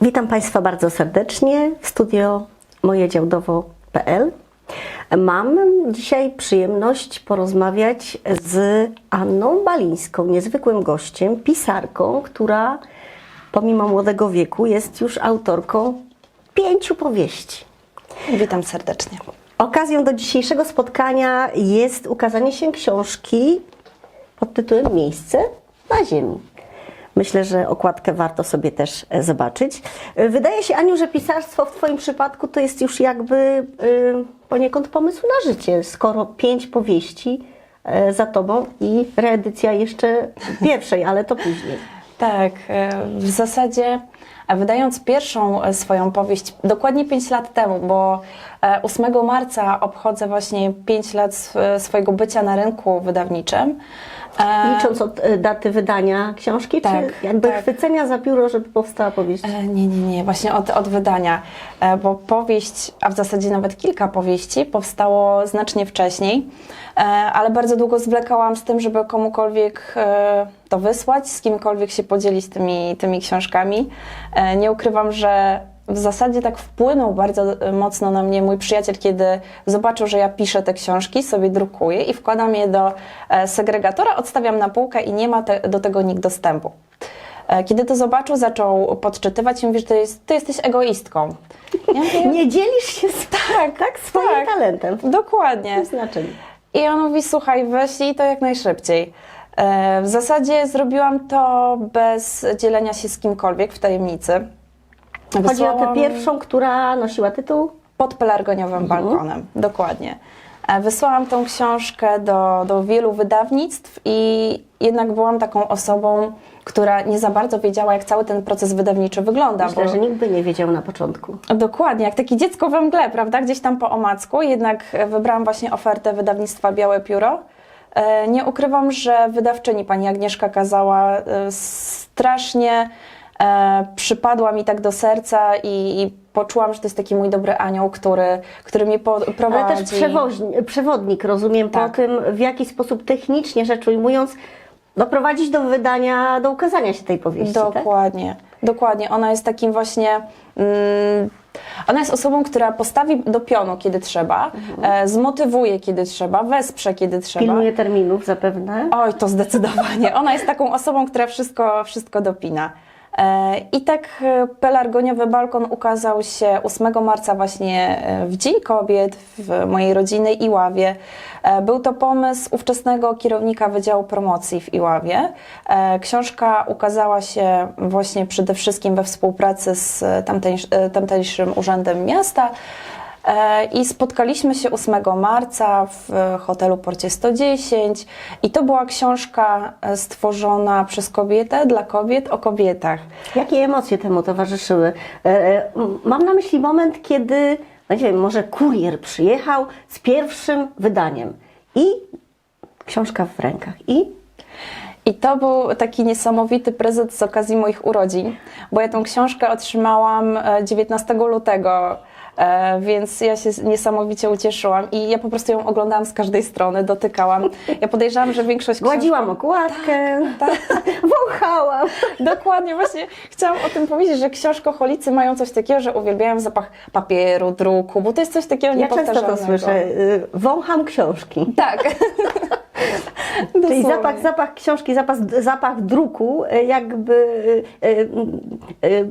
Witam Państwa bardzo serdecznie w studio mojedziałdowo.pl. Mam dzisiaj przyjemność porozmawiać z Anną Balińską, niezwykłym gościem, pisarką, która pomimo młodego wieku jest już autorką pięciu powieści. Witam serdecznie. Okazją do dzisiejszego spotkania jest ukazanie się książki pod tytułem Miejsce na Ziemi. Myślę, że okładkę warto sobie też e, zobaczyć. E, Wydaje się, Aniu, że pisarstwo w Twoim przypadku to jest już jakby y, poniekąd pomysł na życie, skoro pięć powieści e, za Tobą i reedycja jeszcze pierwszej, ale to później. Tak, e, w zasadzie e, wydając pierwszą e, swoją powieść dokładnie 5 lat temu, bo e, 8 marca obchodzę właśnie 5 lat sw- swojego bycia na rynku wydawniczym. E, Licząc od e, daty wydania książki, Tak, czy jakby tak. chwycenia za biuro, żeby powstała powieść? E, Nie, nie, nie, właśnie od, od wydania, bo powieść, a w zasadzie nawet kilka powieści powstało znacznie wcześniej, ale bardzo długo zwlekałam z tym, żeby komukolwiek to wysłać, z kimkolwiek się podzielić tymi, tymi książkami. Nie ukrywam, że w zasadzie tak wpłynął bardzo e, mocno na mnie mój przyjaciel, kiedy zobaczył, że ja piszę te książki, sobie drukuję i wkładam je do e, segregatora, odstawiam na półkę i nie ma te, do tego nikt dostępu. E, Kiedy to zobaczył, zaczął podczytywać i mówi, że to jest, ty jesteś egoistką. Ja mówię, Nie dzielisz się z, tak, tak, swoim tak. talentem. Dokładnie. W znaczeniu. I on mówi, słuchaj, weźlij to jak najszybciej. W zasadzie zrobiłam to bez dzielenia się z kimkolwiek w tajemnicy. Chodzi o tę pierwszą, która nosiła tytuł pod pelargoniowym balkonem, dokładnie. E, Wysłałam tą książkę do, do wielu wydawnictw i jednak byłam taką osobą, która nie za bardzo wiedziała, jak cały ten proces wydawniczy wygląda. Myślę, że nikt by nie wiedział na początku. Dokładnie, jak takie dziecko we mgle, prawda? Gdzieś tam po omacku. Jednak e, wybrałam właśnie ofertę wydawnictwa Białe Pióro. E, Nie ukrywam, że wydawczyni pani Agnieszka Kazała strasznie e, przypadła mi tak do serca i, i poczułam, że to jest taki mój dobry anioł, który, który mnie po, prowadzi. Ale też przewodnik, rozumiem, po Tak. tym, w jaki sposób technicznie rzecz ujmując, doprowadzić do wydania, do ukazania się tej powieści, tak? Dokładnie, dokładnie. Ona jest takim właśnie. Mm, ona jest osobą, która postawi do pionu, kiedy trzeba, e, zmotywuje, kiedy trzeba, wesprze, kiedy trzeba. Pilnuje terminów zapewne. Oj, to zdecydowanie. Ona jest taką osobą, która wszystko, wszystko dopina. E, I tak e, Pelargoniowy Balkon ukazał się 8 marca właśnie e, w Dzień Kobiet w mojej rodzinnej Iławie. Był to pomysł ówczesnego kierownika Wydziału Promocji w Iławie. Książka ukazała się właśnie przede wszystkim we współpracy z tamtejsz- tamtejszym Urzędem Miasta. I spotkaliśmy się 8 marca w e, hotelu Porcie 110 i to była książka e, stworzona przez kobietę dla kobiet o kobietach. Jakie emocje temu towarzyszyły? E, Mam na myśli moment, kiedy, no nie wiem, może kurier przyjechał z pierwszym wydaniem i książka w rękach i I to był taki niesamowity prezent z okazji moich urodzin, bo ja tą książkę otrzymałam e, 19 lutego. E, Więc ja się niesamowicie ucieszyłam i ja po prostu ją oglądałam z każdej strony, dotykałam. Ja podejrzewam, że większość gładziłam okładkę, wąchałam. Dokładnie, właśnie chciałam o tym powiedzieć, że książkoholicy mają coś takiego, że uwielbiają zapach papieru, druku, bo to jest coś takiego Ja często to słyszę. y, Wącham książki. Tak. Czyli zapach, zapach książki, zapach, zapach druku y, jakby y, y,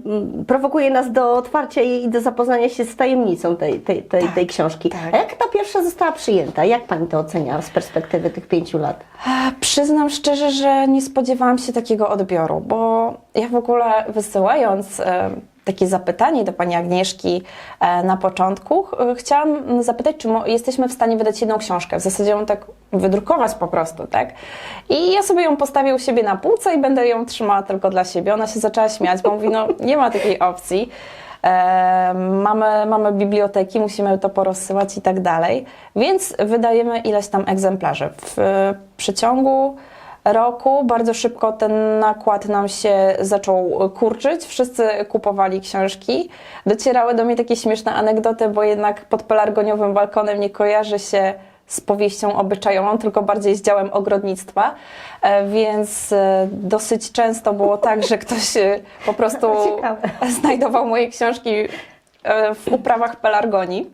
prowokuje nas do otwarcia i do zapoznania się z tajemnicą tej, tej, tej, tej książki. tak. A jak ta pierwsza została przyjęta? Jak Pani to ocenia z perspektywy tych pięciu lat? E, Przyznam szczerze, że nie spodziewałam się takiego odbioru, bo ja w ogóle wysyłając e, takie zapytanie do pani Agnieszki e, na początku, ch- chciałam zapytać, czy jesteśmy w stanie wydać jedną książkę, w zasadzie ją tak wydrukować po prostu, tak? I ja sobie ją postawię u siebie na półce i będę ją trzymała tylko dla siebie. Ona się zaczęła śmiać, bo mówi, no nie ma takiej opcji. E, mamy, mamy biblioteki, musimy to porozsyłać i tak dalej, więc wydajemy ileś tam egzemplarzy. W e, przeciągu roku bardzo szybko ten nakład nam się zaczął kurczyć. Wszyscy kupowali książki. Docierały do mnie takie śmieszne anegdoty, bo jednak pod pelargoniowym balkonem nie kojarzy się z powieścią obyczajową, tylko bardziej z działem ogrodnictwa, e, więc e, dosyć często było tak, że ktoś e, po prostu Ciekawe. znajdował moje książki w uprawach pelargonii.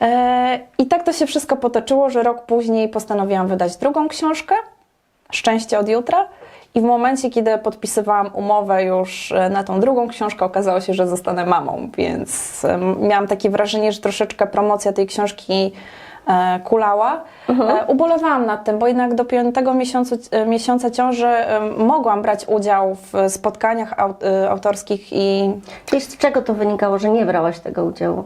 E, I tak to się wszystko potoczyło, że rok później postanowiłam wydać drugą książkę, Szczęście od jutra. I w momencie, kiedy podpisywałam umowę już e, na tą drugą książkę, okazało się, że zostanę mamą, więc miałam takie wrażenie, że troszeczkę promocja tej książki e, kulała. E, ubolewałam nad tym, bo jednak do piątego miesiącu, miesiąca ciąży mogłam brać udział w spotkaniach au, autorskich i Czyli z czego to wynikało, że nie brałaś tego udziału?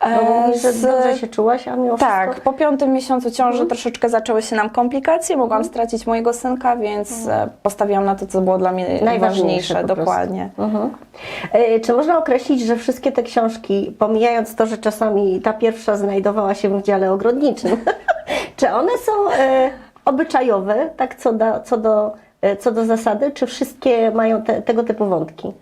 Bo E, mówisz, że z- dobrze się czułaś, a mimo Tak, wszystko... po piątym miesiącu ciąży troszeczkę zaczęły się nam komplikacje, mogłam stracić mojego synka, więc e, postawiłam na to, co było dla mnie Najważniejsze dokładnie. Mhm. E, Czy można określić, że wszystkie te książki, pomijając to, że czasami ta pierwsza znajdowała się w dziale ogrodniczym, czy one są e, obyczajowe, tak co do, co do, co do zasady, czy wszystkie mają te, tego typu wątki?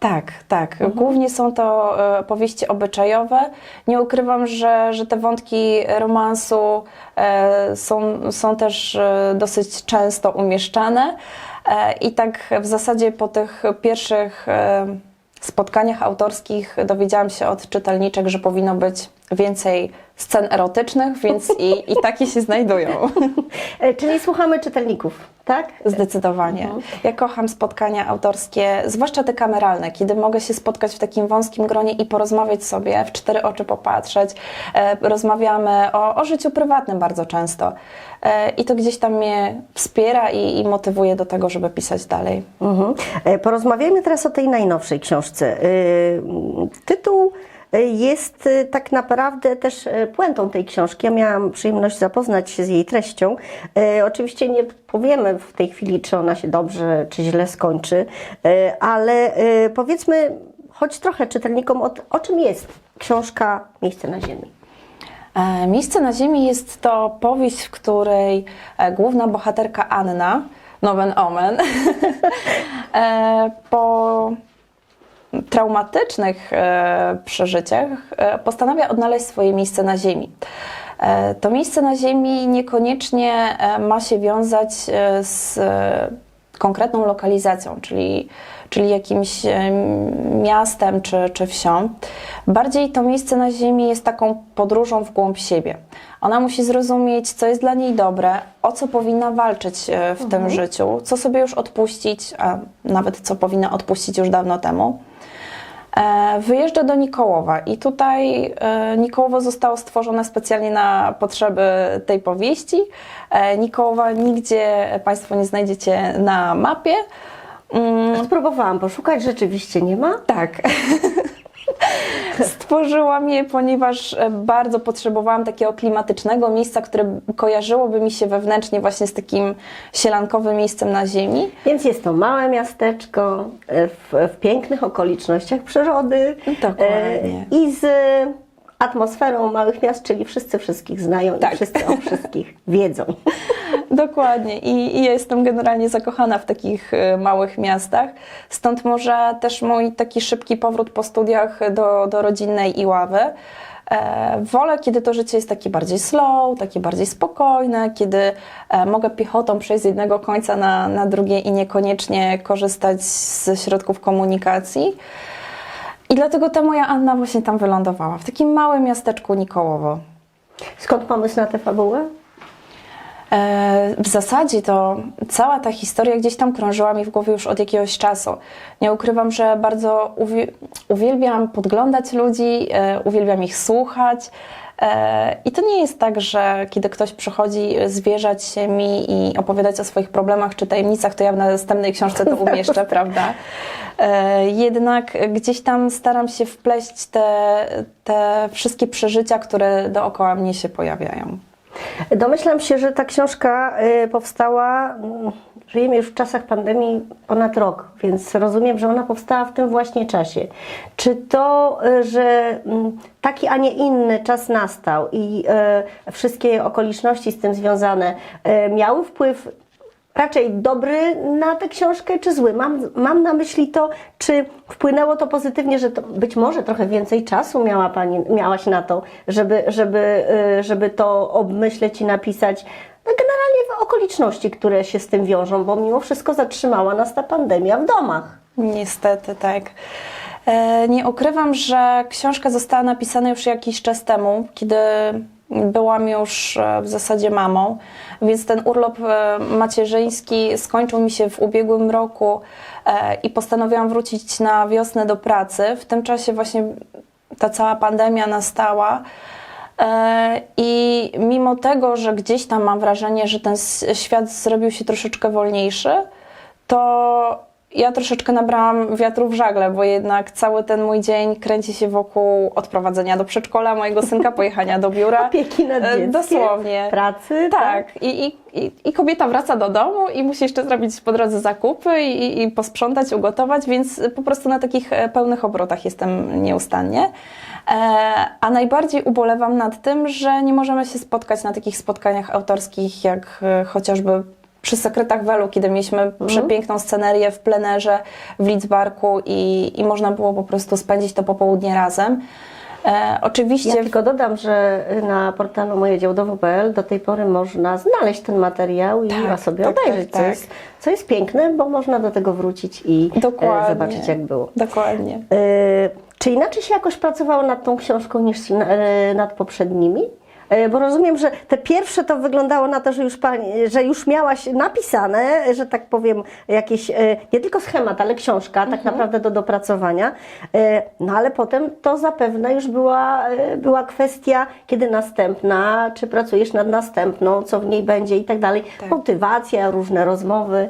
Tak, tak. Głównie są to e, powieści obyczajowe. Nie ukrywam, że, że te wątki romansu e, są, są też e, dosyć często umieszczane. E, I tak w zasadzie po tych pierwszych e, spotkaniach autorskich dowiedziałam się od czytelniczek, że powinno być więcej scen erotycznych, więc i, i takie się znajdują. E, Czyli słuchamy czytelników, tak? Zdecydowanie. Ja kocham spotkania autorskie, zwłaszcza te kameralne, kiedy mogę się spotkać w takim wąskim gronie i porozmawiać sobie, w cztery oczy popatrzeć. E, rozmawiamy o, o życiu prywatnym bardzo często. E, I to gdzieś tam mnie wspiera i, i motywuje do tego, żeby pisać dalej. Mhm. Porozmawiajmy teraz o tej najnowszej książce. E, Tytuł jest e, tak naprawdę też e, puentą tej książki. Ja miałam przyjemność zapoznać się z jej treścią. E, Oczywiście nie powiemy w tej chwili, czy ona się dobrze, czy źle skończy, e, ale e, powiedzmy choć trochę czytelnikom o, o czym jest książka Miejsce na ziemi. E, Miejsce na ziemi jest to powieść, w której e, główna bohaterka Anna, nomen omen, e, po traumatycznych e, przeżyciach e, postanawia odnaleźć swoje miejsce na ziemi. E, To miejsce na ziemi niekoniecznie ma się wiązać z konkretną lokalizacją, czyli, czyli jakimś miastem czy, czy wsią. Bardziej to miejsce na ziemi jest taką podróżą w głąb siebie. Ona musi zrozumieć, co jest dla niej dobre, o co powinna walczyć w tym życiu, co sobie już odpuścić, a nawet co powinna odpuścić już dawno temu. E, Wyjeżdża do Nikołowa i tutaj e, Nikołowo zostało stworzone specjalnie na potrzeby tej powieści. E, Nikołowa nigdzie Państwo nie znajdziecie na mapie. Mm, Spróbowałam poszukać, rzeczywiście nie ma. tak. Stworzyłam je, ponieważ e, bardzo potrzebowałam takiego klimatycznego miejsca, które kojarzyłoby mi się wewnętrznie właśnie z takim sielankowym miejscem na ziemi. Więc jest to małe miasteczko e, w, w pięknych okolicznościach przyrody. Dokładnie. e, I z atmosferą małych miast, czyli wszyscy wszystkich znają Tak. i wszyscy o wszystkich wiedzą. Dokładnie I, i ja jestem generalnie zakochana w takich e, małych miastach. Stąd może też mój taki szybki powrót po studiach do, do rodzinnej Iławy. E, wolę, kiedy to życie jest takie bardziej slow, takie bardziej spokojne, kiedy e, mogę piechotą przejść z jednego końca na, na drugie i niekoniecznie korzystać ze środków komunikacji. I dlatego ta moja Anna właśnie tam wylądowała, w takim małym miasteczku Nikołowo. Skąd pomysł na tę fabułę? E, W zasadzie to cała ta historia gdzieś tam krążyła mi w głowie już od jakiegoś czasu. Nie ukrywam, że bardzo uwi- uwielbiam podglądać ludzi, e, uwielbiam ich słuchać. E, I to nie jest tak, że kiedy ktoś przychodzi zwierzać się mi i opowiadać o swoich problemach czy tajemnicach, to ja w następnej książce to umieszczę, prawda? Jednak gdzieś tam staram się wpleść te, te wszystkie przeżycia, które dookoła mnie się pojawiają. Domyślam się, że ta książka y, powstała, mm, żyjemy już w czasach pandemii ponad rok, więc rozumiem, że ona powstała w tym właśnie czasie. Czy to, y, że mm, taki, a nie inny czas nastał i y, wszystkie okoliczności z tym związane miały wpływ raczej dobry na tę książkę, czy zły? Mam, mam na myśli to, czy wpłynęło to pozytywnie, że to być może trochę więcej czasu miała pani, miałaś na to, żeby, żeby, y, żeby to obmyśleć i napisać. No generalnie okoliczności, które się z tym wiążą, bo mimo wszystko zatrzymała nas ta pandemia w domach. Niestety, tak. E, Nie ukrywam, że książka została napisana już jakiś czas temu, kiedy byłam już e, w zasadzie mamą, więc ten urlop e, macierzyński skończył mi się w ubiegłym roku e, i postanowiłam wrócić na wiosnę do pracy. W tym czasie właśnie ta cała pandemia nastała. E, I mimo tego, że gdzieś tam mam wrażenie, że ten świat zrobił się troszeczkę wolniejszy, to ja troszeczkę nabrałam wiatru w żagle, bo jednak cały ten mój dzień kręci się wokół odprowadzenia do przedszkola mojego synka, pojechania do biura. Opieki nad E, dzieckiem, Dosłownie. pracy. Tak, I, i, i, i kobieta wraca do domu i musi jeszcze zrobić po drodze zakupy i, i posprzątać, ugotować, więc po prostu na takich e, pełnych obrotach jestem nieustannie. E, A najbardziej ubolewam nad tym, że nie możemy się spotkać na takich spotkaniach autorskich, jak chociażby przy Sekretach Welu, kiedy mieliśmy przepiękną scenerię w plenerze w Lidzbarku i, i można było po prostu spędzić to popołudnie razem. E, oczywiście Ja tylko dodam, że na portalu mojedziałdowo.pl do tej pory można znaleźć ten materiał i Tak, sobie tak, obejrzeć, tak, co, tak. Jest, co jest piękne, bo można do tego wrócić i e, Dokładnie. zobaczyć, jak było. Dokładnie. E, Czy inaczej się jakoś pracowało nad tą książką niż e, nad poprzednimi? E, Bo rozumiem, że te pierwsze to wyglądało na to, że już, pani, że już miałaś napisane, że tak powiem, jakiś e, nie tylko schemat, ale książka tak naprawdę do dopracowania. E, No ale potem to zapewne już była, była kwestia, kiedy następna, czy pracujesz nad następną, co w niej będzie i tak dalej. Tak. Motywacja, różne rozmowy.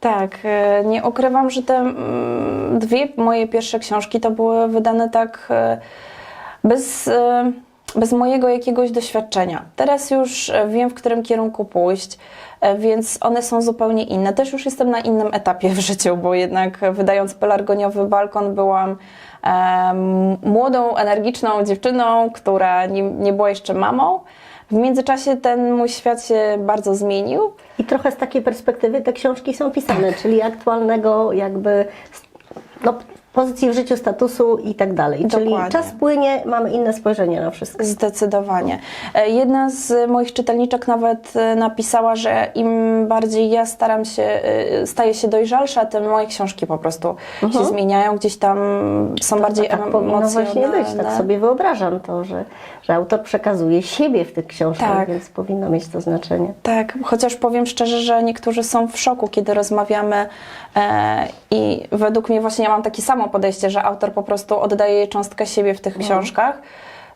Tak, nie ukrywam, że te mm, dwie moje pierwsze książki to były wydane tak bez, bez mojego jakiegoś doświadczenia. Teraz już e, wiem, w którym kierunku pójść, e, więc one są zupełnie inne. Też już jestem na innym etapie w życiu, bo jednak wydając Pelargoniowy Balkon byłam młodą, energiczną dziewczyną, która nie, nie była jeszcze mamą. W międzyczasie ten mój świat się bardzo zmienił. I trochę z takiej perspektywy te książki są pisane, Tak. czyli aktualnego jakby no, pozycji w życiu, statusu i tak dalej. Czyli czas płynie, mamy inne spojrzenie na wszystko. Zdecydowanie. E, Jedna z moich czytelniczek nawet e, napisała, że im bardziej ja staram się, e, staję się dojrzalsza, tym moje książki po prostu się zmieniają, gdzieś tam są bardziej tak właśnie być, tak emocjonalne. sobie wyobrażam to, że, że autor przekazuje siebie w tych książkach, Tak. więc powinno mieć to znaczenie. Tak, chociaż powiem szczerze, że niektórzy są w szoku, kiedy rozmawiamy e, i według mnie właśnie ja mam takie samo podejście, że autor po prostu oddaje cząstkę siebie w tych No. książkach,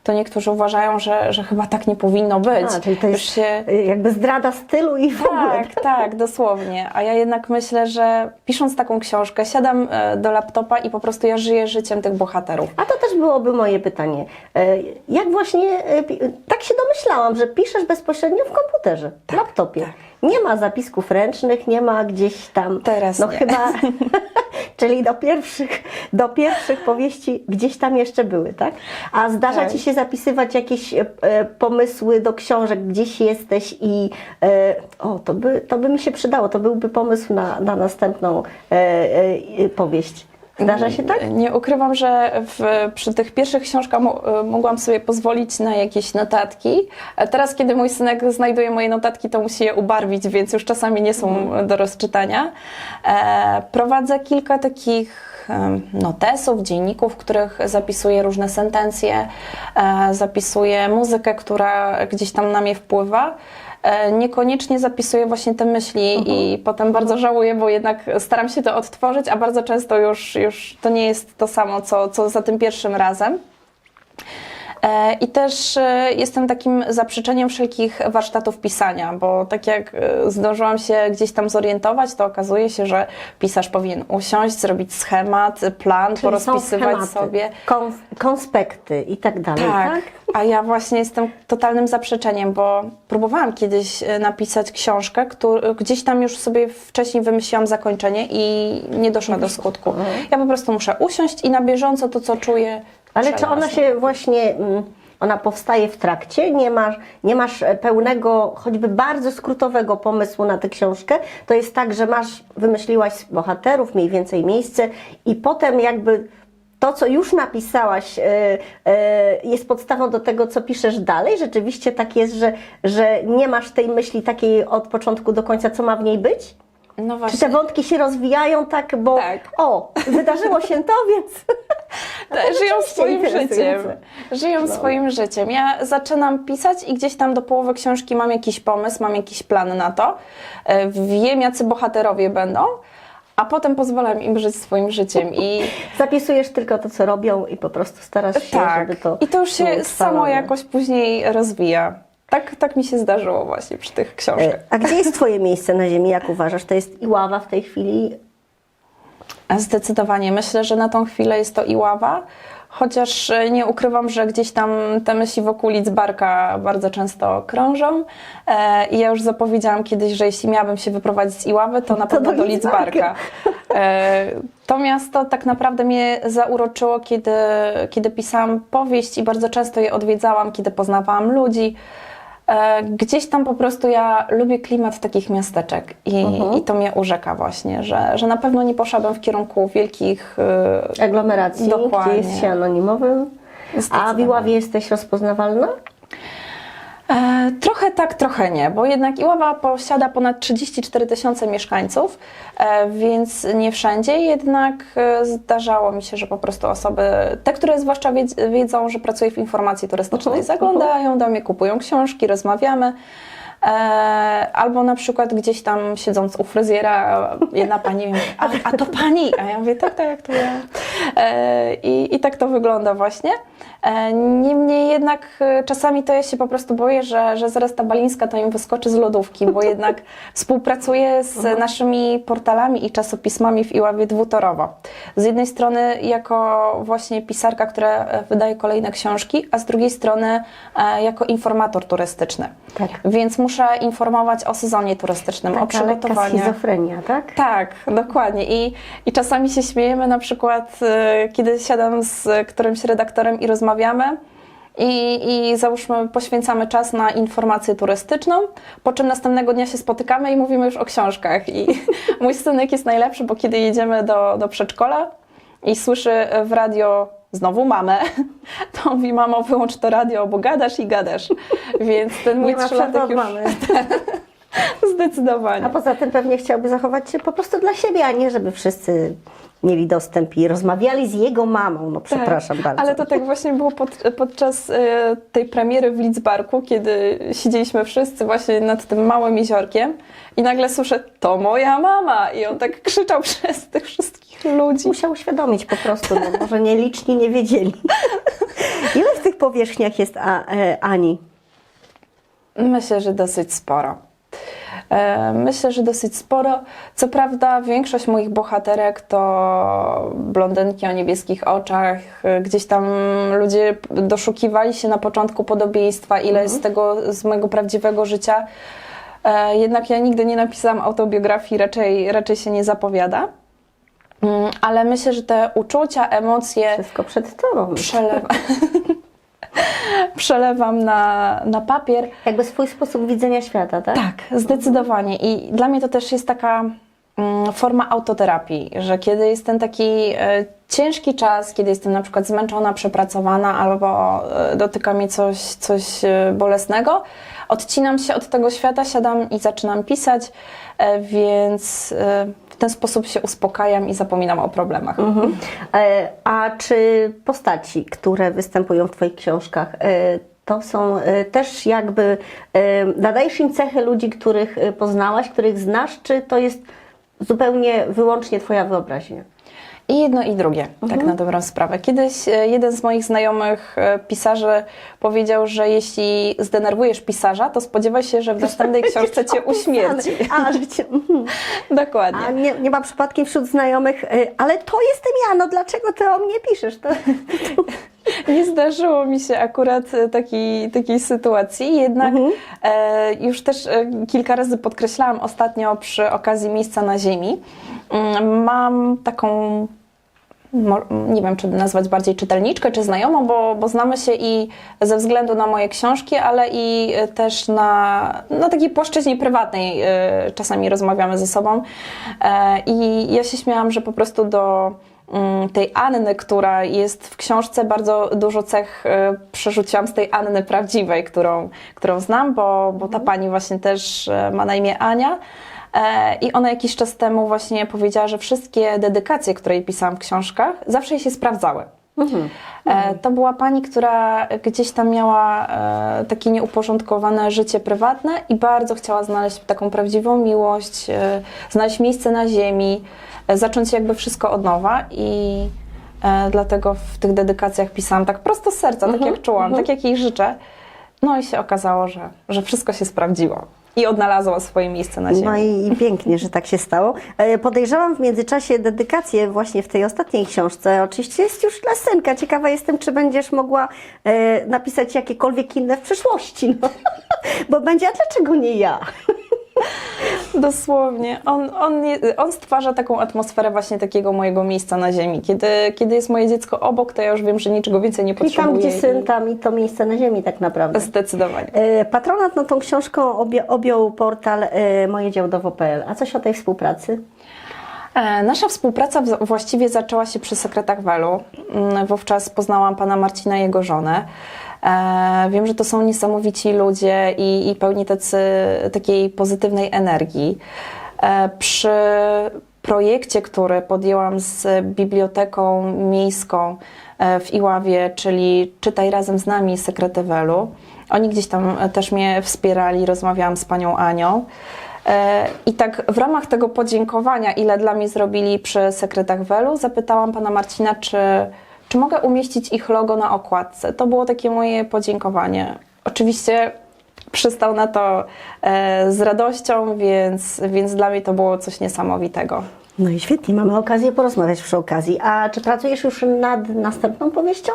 to niektórzy uważają, że, że chyba tak nie powinno być. A, czyli to Już się... jakby zdrada stylu i w ogóle. Tak, tak, dosłownie. A ja jednak myślę, że pisząc taką książkę, siadam e, do laptopa i po prostu ja żyję życiem tych bohaterów. A to też byłoby moje pytanie. E, Jak właśnie, e, tak się domyślałam, że piszesz bezpośrednio w komputerze, w laptopie. tak. Nie ma zapisków ręcznych, nie ma gdzieś tam. Teraz No nie. chyba, czyli do pierwszych, do pierwszych powieści gdzieś tam jeszcze były, tak? A zdarza Tak. ci się zapisywać jakieś e, pomysły do książek, gdzieś jesteś i e, o, to by, to by mi się przydało, to byłby pomysł na, na następną e, e, powieść. Zdarza się tak? Nie ukrywam, że w, przy tych pierwszych książkach e, mogłam sobie pozwolić na jakieś notatki. A teraz, kiedy mój synek znajduje moje notatki, to musi je ubarwić, więc już czasami nie są do rozczytania. E, prowadzę kilka takich notesów, dzienników, w których zapisuję różne sentencje, e, zapisuję muzykę, która gdzieś tam na mnie wpływa. E, Niekoniecznie zapisuję właśnie te myśli i potem bardzo żałuję, bo jednak staram się to odtworzyć, a bardzo często już, już to nie jest to samo, co, co za tym pierwszym razem. E, I też e, jestem takim zaprzeczeniem wszelkich warsztatów pisania, bo tak jak e, zdążyłam się gdzieś tam zorientować, to okazuje się, że pisarz powinien usiąść, zrobić schemat, plan, Czyli porozpisywać sobie. kon- konspekty i tak dalej, tak? Tak, a ja właśnie jestem totalnym zaprzeczeniem, bo próbowałam kiedyś napisać książkę, któr- gdzieś tam już sobie wcześniej wymyśliłam zakończenie i nie doszła do skutku. Ja po prostu muszę usiąść i na bieżąco to, co czuję. Ale czy ona się właśnie mm, ona powstaje w trakcie, nie masz, nie masz e, pełnego, choćby bardzo skrótowego pomysłu na tę książkę, to jest tak, że masz, wymyśliłaś bohaterów, mniej więcej miejsce i potem jakby to, co już napisałaś, e, e, jest podstawą do tego, co piszesz dalej. Rzeczywiście tak jest, że, że nie masz tej myśli takiej od początku do końca, co ma w niej być? No Czy właśnie. te wątki się rozwijają tak, bo Tak. o, wydarzyło się to, więc żyją swoim życiem. Żyją swoim życiem. Ja zaczynam pisać i gdzieś tam do połowy książki mam jakiś pomysł, mam jakiś plan na to. E, Wiem, jacy bohaterowie będą, a potem pozwalam im żyć swoim życiem. I zapisujesz tylko to, co robią i po prostu starasz się, tak, żeby to i to już się samo jakoś później rozwija. Tak, tak mi się zdarzyło właśnie przy tych książkach. E, A gdzie jest Twoje miejsce na ziemi, jak uważasz? To jest Iława w tej chwili? Zdecydowanie. Myślę, że na tą chwilę jest to Iława, chociaż e, nie ukrywam, że gdzieś tam te myśli wokół Lidzbarka bardzo często krążą. E, I ja już zapowiedziałam kiedyś, że jeśli miałabym się wyprowadzić z Iławy, to na To pewno do Lidzbarka. To miasto tak naprawdę mnie zauroczyło, kiedy, kiedy pisałam powieść i bardzo często je odwiedzałam, kiedy poznawałam ludzi. E, Gdzieś tam po prostu ja lubię klimat takich miasteczek i, Mhm. i to mnie urzeka właśnie, że, że na pewno nie poszłabym w kierunku wielkich e, Aglomeracji, Dokładnie. gdzie jest się anonimowym. A w. Iławie jesteś rozpoznawalna? E, trochę tak, trochę nie, bo jednak Iława posiada ponad 34 tysiące mieszkańców, e, więc nie wszędzie, jednak e, zdarzało mi się, że po prostu osoby, te, które zwłaszcza wiedz- wiedzą, że pracuję w informacji turystycznej, Mhm, zaglądają do mnie, kupują książki, rozmawiamy. E, albo na przykład gdzieś tam siedząc u fryzjera, jedna pani mówi, a, a to pani? A ja mówię, tak, tak, to ja. E, i, I tak to wygląda właśnie. E, niemniej jednak czasami to ja się po prostu boję, że, że zaraz ta Balińska to im wyskoczy z lodówki, bo jednak współpracuję z naszymi portalami i czasopismami w Iławie dwutorowo. Z jednej strony jako właśnie pisarka, która wydaje kolejne książki, a z drugiej strony jako informator turystyczny. Tak. Więc muszę informować o sezonie turystycznym, o Taka lekka przygotowaniach. schizofrenia, tak? Tak, dokładnie. I, I czasami się śmiejemy, na przykład, e, kiedy siadam z którymś redaktorem i rozmawiamy. I, I załóżmy, poświęcamy czas na informację turystyczną, po czym następnego dnia się spotykamy i mówimy już o książkach. I mój synek jest najlepszy, bo kiedy jedziemy do, do przedszkola i słyszy w radio znowu mamę, to mówi, mamo, wyłącz to radio, bo gadasz i gadasz. Więc ten mój trzylatek już mamy. zdecydowanie. A poza tym pewnie chciałby zachować się po prostu dla siebie, a nie żeby wszyscy mieli dostęp i rozmawiali z jego mamą. No przepraszam tak, bardzo. Ale to tak właśnie było pod, podczas e, tej premiery w Lidzbarku, kiedy siedzieliśmy wszyscy właśnie nad tym małym jeziorkiem i nagle słyszę, to moja mama! I on tak krzyczał przez tych wszystkich ludzi. Musiał uświadomić po prostu, no może nieliczni nie wiedzieli. Ile w tych powierzchniach jest e, Ani? Myślę, że dosyć sporo. E, Myślę, że dosyć sporo. Co prawda, większość moich bohaterek to blondynki o niebieskich oczach. E, Gdzieś tam ludzie doszukiwali się na początku podobieństwa, ile jest z tego z mojego prawdziwego życia. E, Jednak ja nigdy nie napisałam autobiografii, raczej, raczej się nie zapowiada. Mm, Ale myślę, że te uczucia, emocje Wszystko przed tobą. przelewam, przelewam na, na papier. Jakby swój sposób widzenia świata, tak? Tak, zdecydowanie. I dla mnie to też jest taka mm, forma autoterapii, że kiedy jest ten taki e, ciężki czas, kiedy jestem na przykład zmęczona, przepracowana albo e, dotyka mnie coś, coś e, bolesnego, odcinam się od tego świata, siadam i zaczynam pisać, więc w ten sposób się uspokajam i zapominam o problemach. Mhm. E, A czy postaci, które występują w Twoich książkach, e, to są e, też jakby, nadajesz im cechy ludzi, których poznałaś, których znasz, czy to jest zupełnie wyłącznie Twoja wyobraźnia? I jedno i drugie, tak na dobrą sprawę. Kiedyś e, jeden z moich znajomych e, pisarzy powiedział, że jeśli zdenerwujesz pisarza, to spodziewaj się, że w następnej książce cię uśmierci. A, że cię, mhm. Dokładnie. A nie, nie ma przypadkiem wśród znajomych, e, ale to jestem ja, no dlaczego ty o mnie piszesz? To, Nie zdarzyło mi się akurat e, taki, takiej sytuacji, jednak e, już też kilka razy podkreślałam ostatnio przy okazji miejsca na ziemi. Mm, Mam taką nie wiem, czy nazwać bardziej czytelniczkę, czy znajomą, bo, bo znamy się i ze względu na moje książki, ale i e, też na, na takiej płaszczyźnie prywatnej e, czasami rozmawiamy ze sobą. E, I ja się śmiałam, że po prostu do mm, tej Anny, która jest w książce, bardzo dużo cech przerzuciłam z tej Anny prawdziwej, którą, którą znam, bo, bo ta pani właśnie też ma na imię Ania. E, I ona jakiś czas temu właśnie powiedziała, że wszystkie dedykacje, które jej pisałam w książkach, zawsze jej się sprawdzały. E, To była pani, która gdzieś tam miała e, takie nieuporządkowane życie prywatne i bardzo chciała znaleźć taką prawdziwą miłość, znaleźć miejsce na ziemi, zacząć jakby wszystko od nowa i dlatego w tych dedykacjach pisałam tak prosto z serca, tak jak czułam, tak jak jej życzę. No i się okazało, że, że wszystko się sprawdziło i odnalazła swoje miejsce na ziemi. No i, i pięknie, że tak się stało. E, Podejrzewam w międzyczasie dedykację właśnie w tej ostatniej książce. Oczywiście jest już dla synka. Ciekawa jestem, czy będziesz mogła e, napisać jakiekolwiek inne w przyszłości. No. Bo będzie, a dlaczego nie ja? Dosłownie. On, on, on stwarza taką atmosferę właśnie takiego mojego miejsca na ziemi. Kiedy, kiedy jest moje dziecko obok, to ja już wiem, że niczego więcej nie I potrzebuję. tam, gdzie syn, i- tam i to miejsce na ziemi tak naprawdę. Zdecydowanie. E, Patronat nad tą książką obie, objął portal e, mojedziałdowo.pl. A coś o tej współpracy? E, Nasza współpraca właściwie zaczęła się przy sekretach Welu. Mm, Wówczas poznałam pana Marcina i jego żonę. E, Wiem, że to są niesamowici ludzie i, i pełni tacy, takiej pozytywnej energii. E, Przy projekcie, który podjęłam z Biblioteką Miejską e, w Iławie, czyli Czytaj razem z nami Sekrety Welu, oni gdzieś tam też mnie wspierali, rozmawiałam z panią Anią. I tak w ramach tego podziękowania, ile dla mnie zrobili przy sekretach Welu, zapytałam pana Marcina, czy, czy mogę umieścić ich logo na okładce. To było takie moje podziękowanie. Oczywiście przystał na to e, z radością, więc, więc dla mnie to było coś niesamowitego. No i świetnie, mamy okazję porozmawiać przy okazji. A czy pracujesz już nad następną powieścią?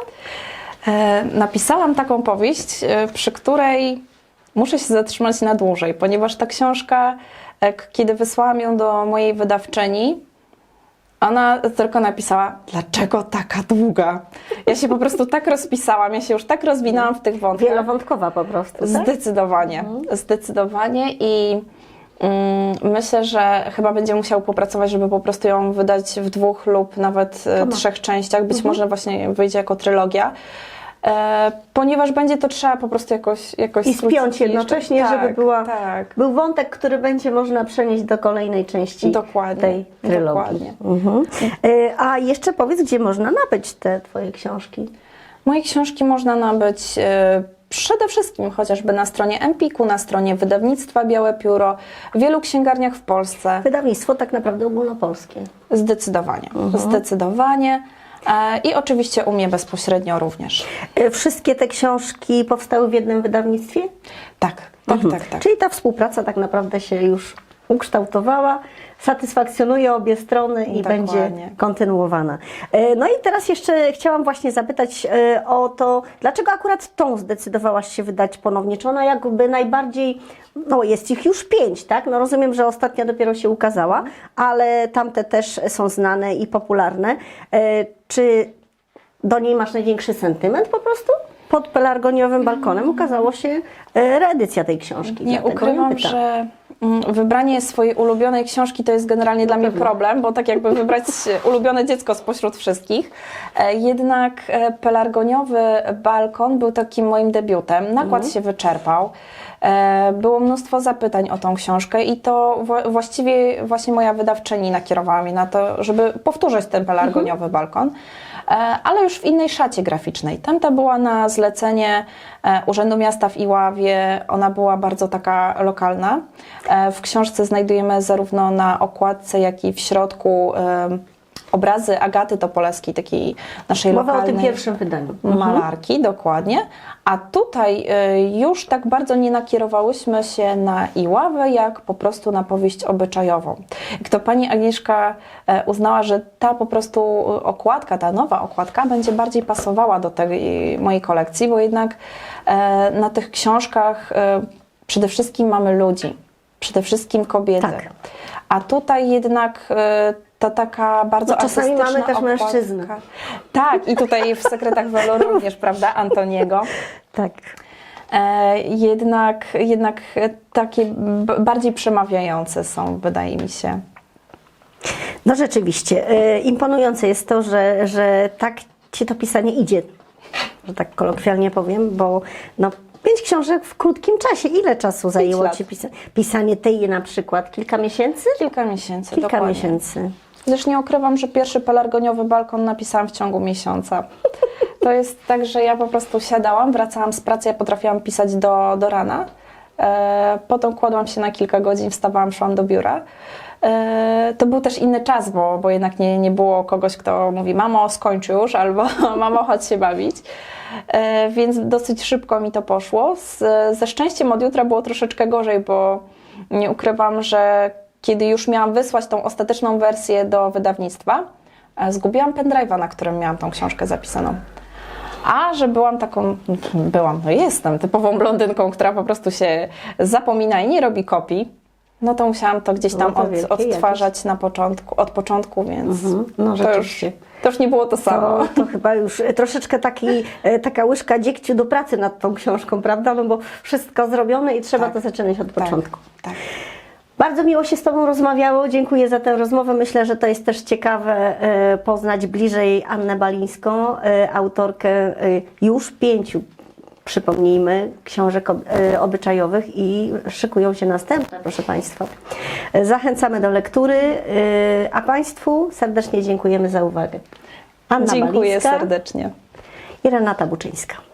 E, napisałam taką powieść, e, przy której muszę się zatrzymać na dłużej, ponieważ ta książka, e, kiedy wysłałam ją do mojej wydawczyni, ona tylko napisała, dlaczego taka długa? Ja się po prostu tak rozpisałam, ja się już tak rozwinęłam w tych wątkach. Wielowątkowa po prostu, tak? Zdecydowanie, zdecydowanie i mm, myślę, że chyba będzie musiał popracować, żeby po prostu ją wydać w dwóch lub nawet e, ma. trzech częściach. Być Mhm. może właśnie wyjdzie jako trylogia. E, ponieważ będzie to trzeba po prostu jakoś, jakoś I spiąć jeszcze. jednocześnie, tak, żeby była, Tak, był wątek, który będzie można przenieść do kolejnej części Dokładnie, tej trylogii. dokładnie. Mhm. E, A jeszcze powiedz, gdzie można nabyć te Twoje książki? Moje książki można nabyć e, przede wszystkim chociażby na stronie Empiku, na stronie wydawnictwa Białe Pióro, w wielu księgarniach w Polsce. Wydawnictwo tak naprawdę ogólnopolskie. Zdecydowanie, Mhm. zdecydowanie. E, I oczywiście u mnie bezpośrednio również. E, Wszystkie te książki powstały w jednym wydawnictwie? Tak, tak, Mhm. tak, tak. Czyli ta współpraca tak naprawdę się już ukształtowała, satysfakcjonuje obie strony i Dokładnie. będzie kontynuowana. E, No i teraz jeszcze chciałam właśnie zapytać e, o to, dlaczego akurat tą zdecydowałaś się wydać ponownie? Czy ona jakby najbardziej, no jest ich już pięć, tak? No rozumiem, że ostatnia dopiero się ukazała, ale tamte też są znane i popularne. E, Czy do niej masz największy sentyment po prostu? Pod pelargoniowym balkonem ukazało się e, reedycja tej książki. Nie dlatego ukrywam, że mm, wybranie swojej ulubionej książki to jest generalnie dla mnie problem, bo tak jakby wybrać ulubione dziecko spośród wszystkich. E, Jednak e, pelargoniowy balkon był takim moim debiutem. Nakład się wyczerpał. Było mnóstwo zapytań o tą książkę i to wła- właściwie właśnie moja wydawczyni nakierowała mnie na to, żeby powtórzyć ten pelargoniowy balkon. E, ale już w innej szacie graficznej. Tamta była na zlecenie e, Urzędu Miasta w Iławie. Ona była bardzo taka lokalna. E, W książce znajdujemy zarówno na okładce, jak i w środku obrazy Agaty Topoleskiej, takiej naszej Mowa o lokalnej tym pierwszym wydaniu. malarki, dokładnie. A tutaj y, już tak bardzo nie nakierowałyśmy się na Iławę, jak po prostu na powieść obyczajową. Jak to pani Agnieszka e, uznała, że ta po prostu okładka, ta nowa okładka będzie bardziej pasowała do tej mojej kolekcji, bo jednak e, na tych książkach e, przede wszystkim mamy ludzi, przede wszystkim kobiety. Tak. A tutaj jednak to taka bardzo No, czasami mamy też okładka. mężczyznę. Tak, i tutaj w Sekretach Welu również, prawda, Antoniego. Tak. E, jednak, jednak takie bardziej przemawiające są, wydaje mi się. No rzeczywiście, e, imponujące jest to, że, że tak ci to pisanie idzie, że tak kolokwialnie powiem, bo no, pięć książek w krótkim czasie. Ile czasu zajęło. Ci pisa- pisanie tej na przykład? Kilka miesięcy? Kilka miesięcy, Kilka dokładnie. miesięcy. Też nie ukrywam, że pierwszy pelargoniowy balkon napisałam w ciągu miesiąca. To jest tak, że ja po prostu siadałam, wracałam z pracy, ja potrafiłam pisać do, do rana. E, potem kładłam się na kilka godzin, wstawałam, szłam do biura. E, to był też inny czas, bo, bo jednak nie, nie było kogoś, kto mówi mamo skończ już, albo mamo chodź się bawić. E, więc dosyć szybko mi to poszło. Z, ze szczęściem od jutra było troszeczkę gorzej, bo nie ukrywam, że kiedy już miałam wysłać tą ostateczną wersję do wydawnictwa, e, zgubiłam pendrive'a, na którym miałam tą książkę zapisaną. A że byłam taką, byłam, no jestem typową blondynką, która po prostu się zapomina i nie robi kopii, no to musiałam to gdzieś tam No to od, odtwarzać na początku, od początku, więc Mhm, no to, już, to już nie było to samo. To, to chyba już e, troszeczkę taki, e, taka łyżka dziegciu do pracy nad tą książką, prawda? No bo wszystko zrobione i trzeba Tak. to zaczynać od początku. Tak. Bardzo miło się z Tobą rozmawiało. Dziękuję za tę rozmowę. Myślę, że to jest też ciekawe e, poznać bliżej Annę Balińską, e, autorkę e, już pięciu, przypomnijmy, książek ob- obyczajowych i szykują się następne, proszę Państwa. Zachęcamy do lektury, a Państwu serdecznie dziękujemy za uwagę. Anna Dziękuję Balińska serdecznie. i Renata Buczyńska.